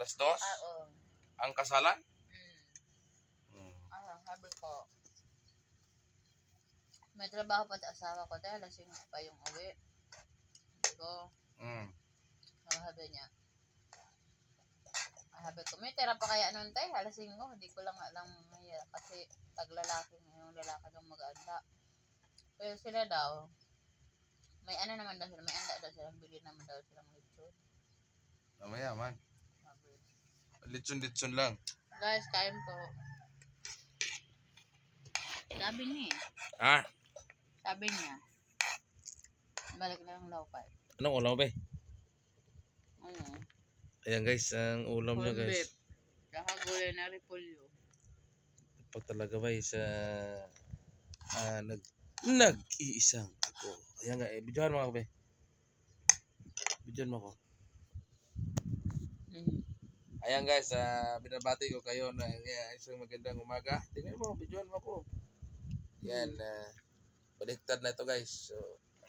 Alas dos? Ah, oo. Ang kasalan? Mm. Ah, sabi ko, may trabaho pa sa asawa ko dahil lasing pa yung uwi. Sabi ko, Hmm. sabi niya, ah, sabi ko, may tira pa kaya nun tayo, halasing ko, hindi ko lang alam maya, kasi taglalaki yung lalaki ng mag-anda. Pero sila daw, may ano naman daw sila, may anda daw silang bili naman daw silang lechon. Mamaya man. Sabi. Litson-litson lang. Guys, kain po. Sabi niya. Ha? Sabi niya. Balik na lang daw pa. Anong ulam ba? Ano? Ayan guys, ang ulam Corned beef. guys. Saka gulay na repolyo. Pag talaga ba sa ah, nag nag-iisang ako. Ayan nga, eh, videohan mo ako be. Videohan mo ako. Mm. Ayan guys, ah, binabati ko kayo na yeah, isang magandang umaga. Tingnan mo, videohan mo ako. Yan, uh, baliktad na ito guys. So,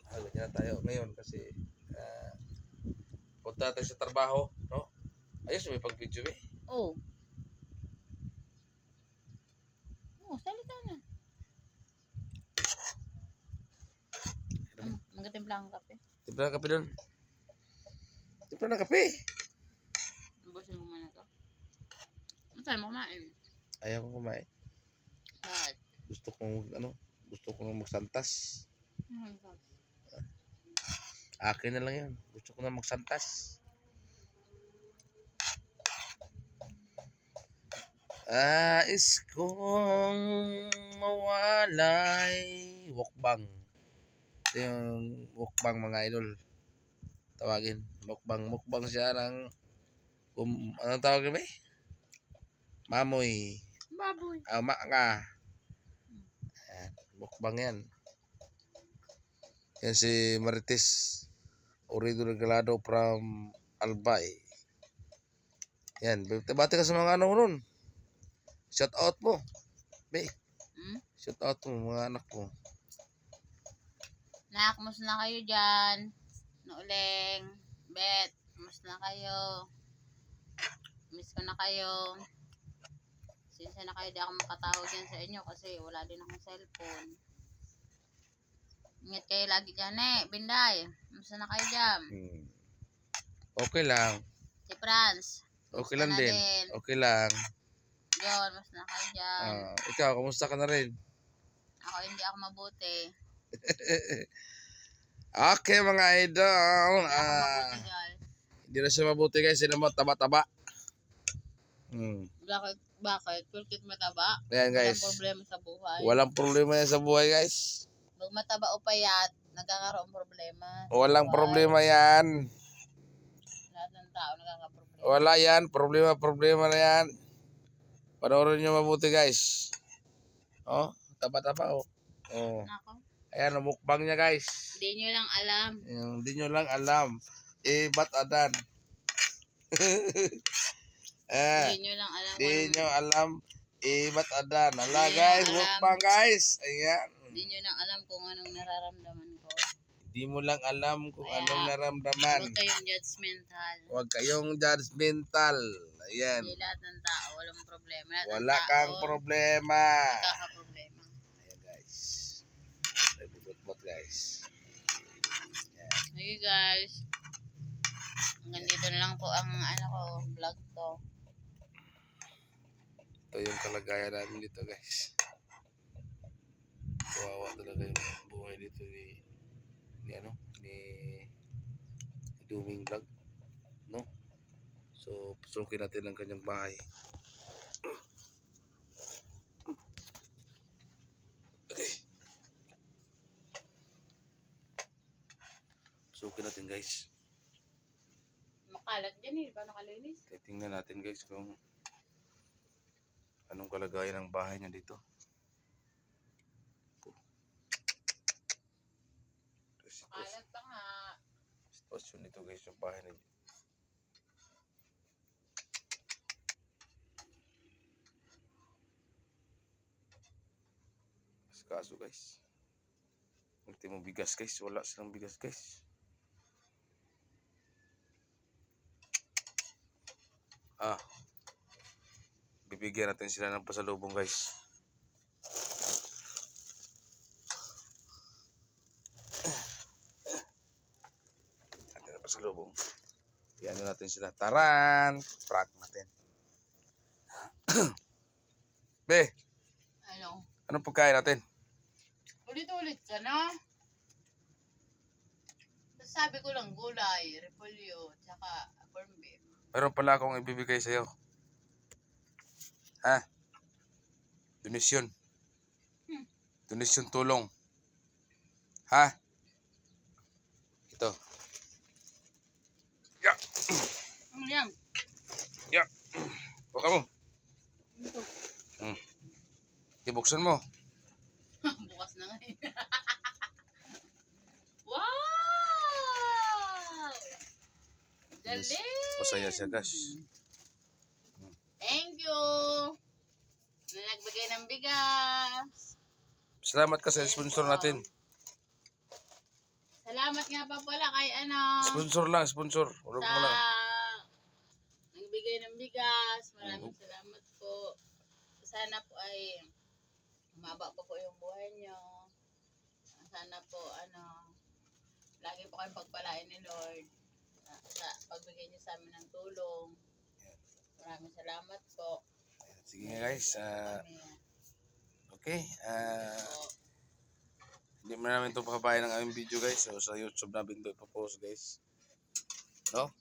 halag na tayo ngayon kasi ah, punta tayo sa trabaho, no? Ayos, may pag-video eh. Oh. Oh, salita na. Magatimpla ang kape. Timpla ng kape doon. Timpla ng kape. Ubusin mo muna to. Ano tayo kumain? Ayaw ko kumain. Bakit? Gusto kong, ano, gusto kong magsantas. Ano ba? Akin na lang yan. Gusto ko na magsantas. Ais kong mawalay. Wokbang. Ito yung wokbang mga idol. Tawagin. Mukbang. Mukbang siya ng... Um, anong tawag ba? Mamoy. Baboy. Ama ka. Ayan, mukbang yan. Yan si Marites Orido Regalado from Albay. Yan, bati ka sa mga ano nun. Shout out mo. Be, Hmm? shout out mo mga anak mo. Nak, mus na kayo dyan. Nuuleng. Bet, mus na kayo. Miss ko na kayo. Sinsa na kayo di ako makatawag yan sa inyo kasi wala din akong cellphone. Ingat kayo lagi dyan eh. Binday, mus na kayo dyan. Hmm. Okay lang. Si Franz. Okay lang na din. Okay lang. Yun, mus na kayo dyan. Ah, ikaw, kumusta ka na rin? Ako hindi ako mabuti. Okay mga idol. Hindi Ah, mabuti hindi na siya mabuti guys. Sino mo taba-taba. Hmm. Bakit? Bakit? Kulkit mataba? Ayan guys. Walang problema sa buhay. Walang problema yan sa buhay guys. Pag mataba o payat, nagkakaroon problema. Walang buhay. problema yan. Lahat ng tao nagkakaproblema. Wala yan. Problema, problema na yan. Panoorin nyo mabuti guys. Oh, taba-taba oh. Oh. Nako. Ayan, ang mukbang niya guys. Hindi nyo lang alam. Hindi nyo lang alam. Eh, ba't adan? eh, Hindi nyo lang alam. hindi nyo alam. Eh, ba't adan? Hala Hindi nyo guys, alam. mukbang guys. Ayan. Hindi nyo lang alam kung anong nararamdaman ko. Hindi mo lang alam kung Kaya, anong naramdaman. Huwag kayong judgmental. Huwag kayong judgmental. Ayan. Hindi lahat ng tao walang problema. Lahat ng Wala tao kang problema. Nagkakaproblema. Ayan guys. Nagbubot guys. Okay guys. Hanggang dito na lang po ang ano ko, vlog to. Ito yung kalagayan namin dito guys. Kawawa talaga yung buhay dito ni ni ano ni Duming Vlog no so pasukin natin ang kanyang bahay okay pasukin natin guys Makalat dyan eh. Paano kalinis? Titingnan natin guys kung anong kalagayan ng bahay niya dito. Makalat pa nga. Sitwasyon nito guys yung bahay niya. Kaso guys. Ultimo bigas guys. Wala silang bigas guys. Ah. Bibigyan natin sila ng pasalubong guys. Atin ang pasalubong. Yan natin sila. Taran! Prank natin. Be, Ano? anong pagkain natin? Ulit-ulit ka na. Sabi ko lang gulay, repolyo, tsaka corn beef. Meron pala akong ibibigay sa'yo. Ha? Donation. Hmm. Tulong. Ha? Ito. Ya! Ano yan? Ya! Buka mo. Ito. Hmm. Ibuksan mo. Bukas na ngayon. wow! Yes. Galing! Masaya siya, guys. Thank you! Na nagbigay ng bigas. Salamat ka sa sponsor natin. Salamat nga pa pala kay ano. Sponsor lang, sponsor. Wala sa lang. nagbigay ng bigas. Maraming salamat po. Sana po ay umaba pa po yung buhay nyo. Sana po ano lagi po kayong pagpalain ni Lord sa, sa pagbigay niyo sa amin ng tulong. Maraming salamat po. Sige guys. Amen. okay. Po. Hindi mo namin ito pakabayan ng aming video guys. So sa YouTube namin ito ipopost guys. No?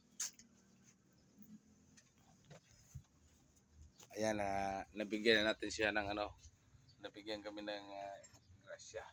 Ayan, na nabigyan na natin siya ng ano. Nabigyan kami ng uh, grasya.